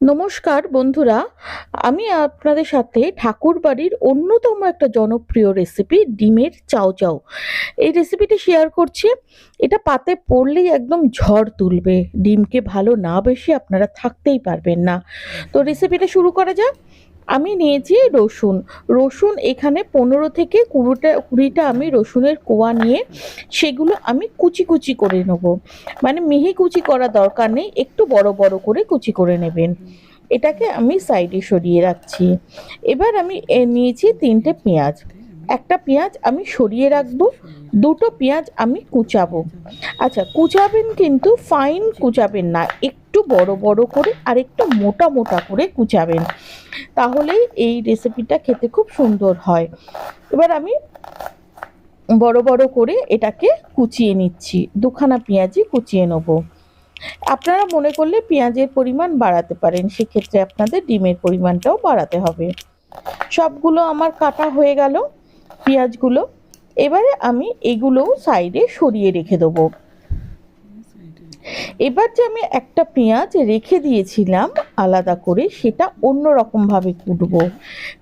নমস্কার বন্ধুরা, আমি আপনাদের সাথে ঠাকুর বাড়ির অন্যতম একটা জনপ্রিয় রেসিপি ডিমের চাও চাও এই রেসিপিটি শেয়ার করছি। এটা পাতে পড়লেই একদম ঝড় তুলবে। ডিমকে ভালো না বেশি আপনারা থাকতেই পারবেন না। তো রেসিপিটা শুরু করা যাক। আমি নিয়েছি রসুন। রসুন এখানে পনেরো থেকে কুড়িটা কুড়িটা আমি রসুনের কোয়া নিয়ে সেগুলো আমি কুচি কুচি করে নেব। মানে মিহি কুচি করা দরকার নেই, একটু বড় বড় করে কুচি করে নেবেন। এটাকে আমি সাইডে সরিয়ে রাখছি। এবার আমি নিয়েছি তিনটে পেঁয়াজ। একটা পেঁয়াজ আমি সরিয়ে রাখব, দুটো পেঁয়াজ আমি কুচাবো। আচ্ছা কুচাবেন কিন্তু ফাইন কুচাবেন না, একটু বড় বড় করে আর একটু মোটা মোটা করে কুচাবেন। তাহলেই এই রেসিপিটা খেতে খুব সুন্দর হয়। এবার আমি বড় বড় করে এটাকে কুচিয়ে নিচ্ছি, দুখানা পেঁয়াজই কুচিয়ে নেব। আপনারা মনে করলে পেঁয়াজের পরিমাণ বাড়াতে পারেন, সেক্ষেত্রে আপনাদের ডিমের পরিমাণটাও বাড়াতে হবে। সবগুলো আমার কাটা হয়ে গেল। পেঁয়াজগুলো, এবারে আমি এগুলোও সাইডে সরিয়ে রেখে দেবো। এবার যে আমি একটা পেঁয়াজ রেখে দিয়েছিলাম আলাদা করে, সেটা অন্য রকমভাবে কুটবো।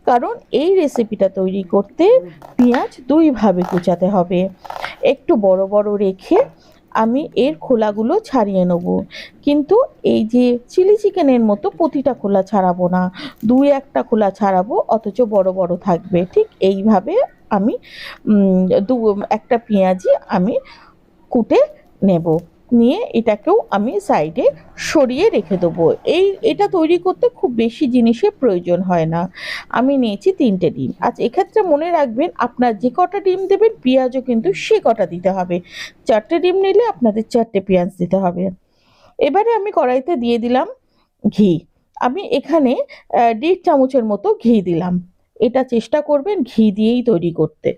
কারণ এই রেসিপিটা তৈরি করতে পেঁয়াজ দুইভাবে কুচাতে হবে। একটু বড় বড় রেখে আমি এর খোলাগুলো ছাড়িয়ে নেব। কিন্তু এই যে চিলি চিকেনের মতো প্রতিটা খোলা ছাড়াবো না, দুই একটা খোলা ছাড়াবো, অথচ বড় বড় থাকবে। ঠিক এইভাবে আমি দু, একটা পেঁয়াজি আমি কুটে নেব। নিয়ে এটাকেও আমি সাইডে সরিয়ে রেখে দেবো। এই, এটা তৈরি করতে খুব বেশি জিনিসের প্রয়োজন হয় না। আমি নিয়েছি তিনটে ডিম। আচ্ছা এক্ষেত্রে মনে রাখবেন, আপনার যে কটা ডিম দেবেন, পেঁয়াজও কিন্তু সে কটা দিতে হবে। চারটে ডিম নিলে আপনাদের চারটে পেঁয়াজ দিতে হবে। এবারে আমি কড়াইতে দিয়ে দিলাম ঘি। আমি এখানে দেড় চামচের মতো ঘি দিলাম। এটা চেষ্টা করবেন ঘি দিয়েই তৈরি করতে।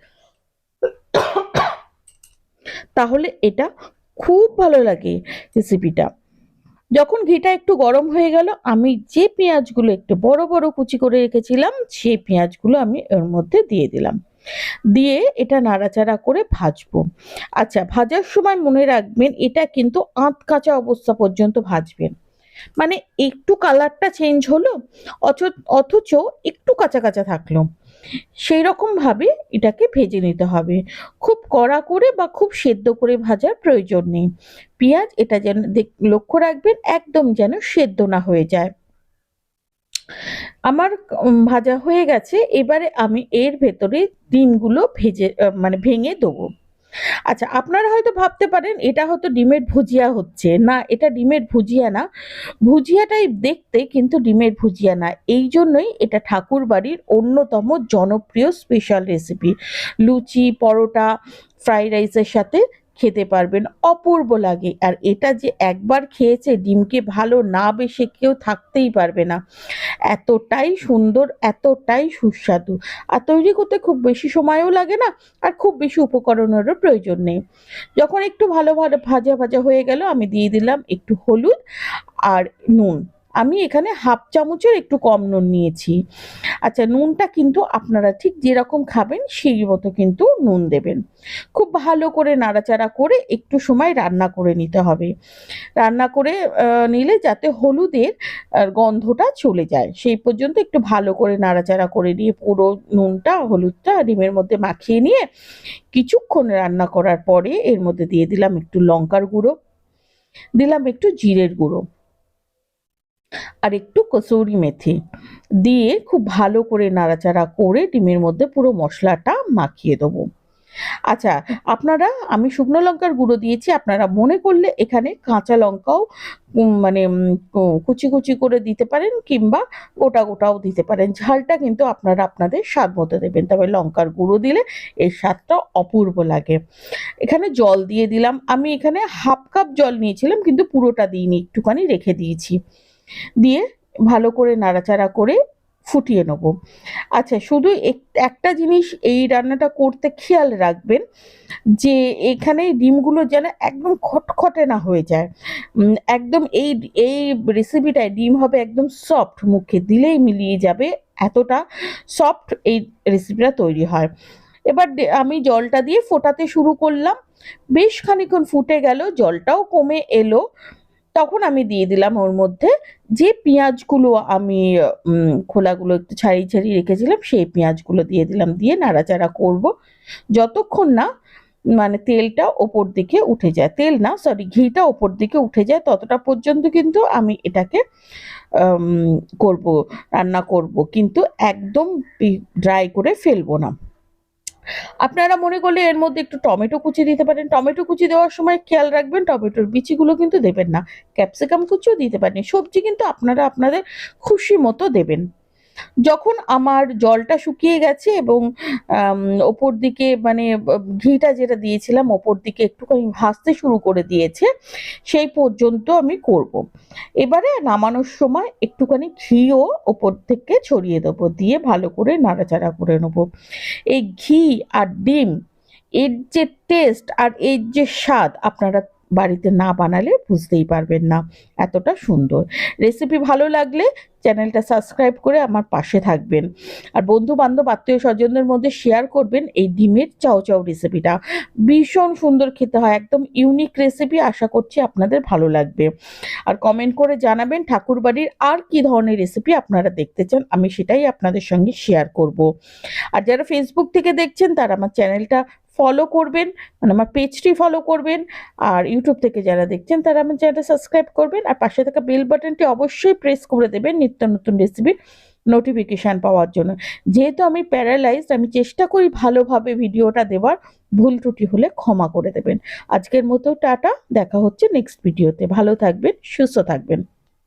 তাহলে এটা খুব ভালো লাগে রেসিপিটা যখন ঘিটা একটু গরম হয়ে গেল, আমি যে পেঁয়াজগুলো একটু বড় বড় কুচি করে রেখেছিলাম, সেই পেঁয়াজগুলো আমি এর মধ্যে দিয়ে দিলাম। দিয়ে এটা নাড়াচাড়া করে ভাজবো। আচ্ছা ভাজার সময় মনে রাখবেন, এটা কিন্তু আঁত কাঁচা অবস্থা পর্যন্ত ভাজবেন। মানে একটু কালারটা চেঞ্জ হলো অথ- অথচ একটু কাঁচা কাঁচা থাকল। সেই রকম ভাবে এটাকে ভেজে নিতে হবে। খুব কড়া করে বা খুব সেদ্ধ করে ভাজার প্রয়োজন নেই। পেঁয়াজ এটা যেন লক্ষ্য রাখবেন একদম যেন সেদ্ধ না হয়ে যায়। আমার ভাজা হয়ে গেছে। এবারে আমি এর ভেতরে ডিমগুলো ভেজে মানে ভেঙে দেবো। আচ্ছা আপনারা হয়তো ভাবতে পারেন, এটা হয়তো ডিমের ভুজিয়া হচ্ছে। না, এটা ডিমের ভুজিয়া না। ভুজিয়াটাই দেখতে কিন্তু ডিমের ভুজিয়া না। এই জন্যই এটা ঠাকুর বাড়ির অন্যতম জনপ্রিয় special recipe luchi, paratha fried রাইসের সাথে খেতে পারবেন, অপূর্ব লাগে। আর এটা যে একবার খেয়েছে, ডিমকে ভালো না বেশে কেউ থাকতেই পারবে না। এতটাই সুন্দর, এতটাই সুস্বাদু। আর তৈরি করতে খুব বেশি সময়ও লাগে না, আর খুব বেশি উপকরণেরও প্রয়োজন নেই। যখন একটু ভালো ভালো ভাজা ভাজা হয়ে গেল, আমি দিয়ে দিলাম একটু হলুদ আর নুন। আমি এখানে হাফ চামচের একটু কম নুন নিয়েছি। আচ্ছা নুনটা কিন্তু আপনারা ঠিক যেরকম খাবেন সেই মতো কিন্তু নুন দেবেন। খুব ভালো করে নাড়াচাড়া করে একটু সময় রান্না করে নিতে হবে। রান্না করে নিলে যাতে হলুদের গন্ধটা চলে যায়। সেই পর্যন্ত একটু ভালো করে নাড়াচাড়া করে নিয়ে পুরো নুনটা, হলুদটা ডিমের মধ্যে মাখিয়ে নিয়ে কিছুক্ষণ রান্না করার পরে এর মধ্যে দিয়ে দিলাম একটু লঙ্কার গুঁড়ো, দিলাম একটু জিরের গুঁড়ো। আর একটু কসুরি মেথি দিয়ে খুব ভালো করে নাড়াচাড়া করে ডিমের মধ্যে পুরো মশলাটা মাখিয়ে দেবো। আচ্ছা আপনারা, আমি শুকনো লঙ্কার গুঁড়ো দিয়েছি, আপনারা মনে করলে এখানে কাঁচা লঙ্কাও মানে কুচি কুচি করে দিতে পারেন কিংবা গোটা গোটাও দিতে পারেন। ঝালটা কিন্তু আপনারা আপনাদের স্বাদ মতো দেবেন, তবে লঙ্কার গুঁড়ো দিলে এর স্বাদটা অপূর্ব লাগে। এখানে জল দিয়ে দিলাম, আমি এখানে হাফ কাপ জল নিয়েছিলাম, কিন্তু পুরোটা দিইনি, একটুখানি রেখে দিয়েছি। দিয়ে ভালো করে নাড়াচাড়া করে ফুটিয়ে নেব। আচ্ছা শুধু এক- একটা জিনিস এই রান্নাটা করতে খেয়াল রাখবেন যে এখানে ডিমগুলো যেন একদম খটখটে না হয়ে যায়। একদম এই এই রেসিপিটায় ডিম হবে একদম সফট মুখে দিলেই মিলিয়ে যাবে, এতটা সফট এই রেসিপিটা তৈরি হয়। এবার আমি জলটা দিয়ে ফোটাতে শুরু করলাম, বেশ খানিক্ষণ ফুটে গেল, জলটাও কমে এলো। তখন আমি দিয়ে দিলাম ওর মধ্যে যে পেঁয়াজগুলো আমি খোলাগুলো একটু ছাড়িয়ে ছাড়িয়ে রেখেছিলাম, সেই পেঁয়াজগুলো দিয়ে দিলাম। দিয়ে নাড়াচাড়া করব। যতক্ষণ না মানে তেলটা ওপর দিকে উঠে যায়। তেল না সরি ঘিটা ওপর দিকে উঠে যায়, ততটা পর্যন্ত কিন্তু আমি এটাকে করব, রান্না করব। কিন্তু একদম ড্রাই করে ফেলব না। আপনারা মনে করলে এর মধ্যে একটু টমেটো কুচি দিতে পারেন। টমেটো কুচি দেওয়ার সময় খেয়াল রাখবেন, টমেটোর বিচিগুলো কিন্তু দেবেন না। ক্যাপসিকাম কুচিও দিতে পারেন। সবজি কিন্তু আপনারা আপনাদের খুশি মতো দেবেন। যখন আমার জলটা শুকিয়ে গেছে এবং ওপর দিকে মানে ঘিটা যেটা দিয়েছিলাম ওপর দিকে একটুখানি ভাসতে শুরু করে দিয়েছে, সেই পর্যন্ত আমি করব। এবারে নামানোর সময় একটুখানি ঘিও ওপর থেকে ছড়িয়ে দেবো, দিয়ে ভালো করে নাড়াচাড়া করে নেব এই ঘি আর ডিম, এর যে টেস্ট আর এর যে স্বাদ, আপনারা বাড়িতে না বানালে বুঝতেই পারবেন না। এতটা সুন্দর। রেসিপি ভালো লাগলে চ্যানেলটা সাবস্ক্রাইব করে আমার পাশে থাকবেন। আর বন্ধু বান্ধব আত্মীয় স্বজনদের মধ্যে শেয়ার করবেন এই ডিমের চাউ চাউ রেসিপিটা ভীষণ সুন্দর খেতে হয়, একদম ইউনিক রেসিপি আশা করছি আপনাদের ভালো লাগবে। আর কমেন্ট করে জানাবেন ঠাকুরবাড়ির আর কি ধরনের রেসিপি আপনারা দেখতে চান, আমি সেটাই আপনাদের সঙ্গে শেয়ার করব। আর যারা ফেসবুক থেকে দেখছেন, তারা আমার চ্যানেলটা ফলো করবেন মানে আমার পেজটি ফলো করবেন, আর ইউটিউব থেকে যারা দেখছেন তারা আমার চ্যানেলটা সাবস্ক্রাইব করবেন, আর পাশে থাকা বেল বাটনটি অবশ্যই প্রেস করে দেবেন নিত্য নতুন রেসিপির নোটিফিকেশান পাওয়ার জন্য। যেহেতু আমি প্যারালাইজড আমি চেষ্টা করি ভালোভাবে ভিডিওটা দেওয়ার, ভুল ত্রুটি হলে ক্ষমা করে দেবেন। আজকের মতো টাটা, দেখা হচ্ছে নেক্সট ভিডিওতে ভালো থাকবেন, সুস্থ থাকবেন।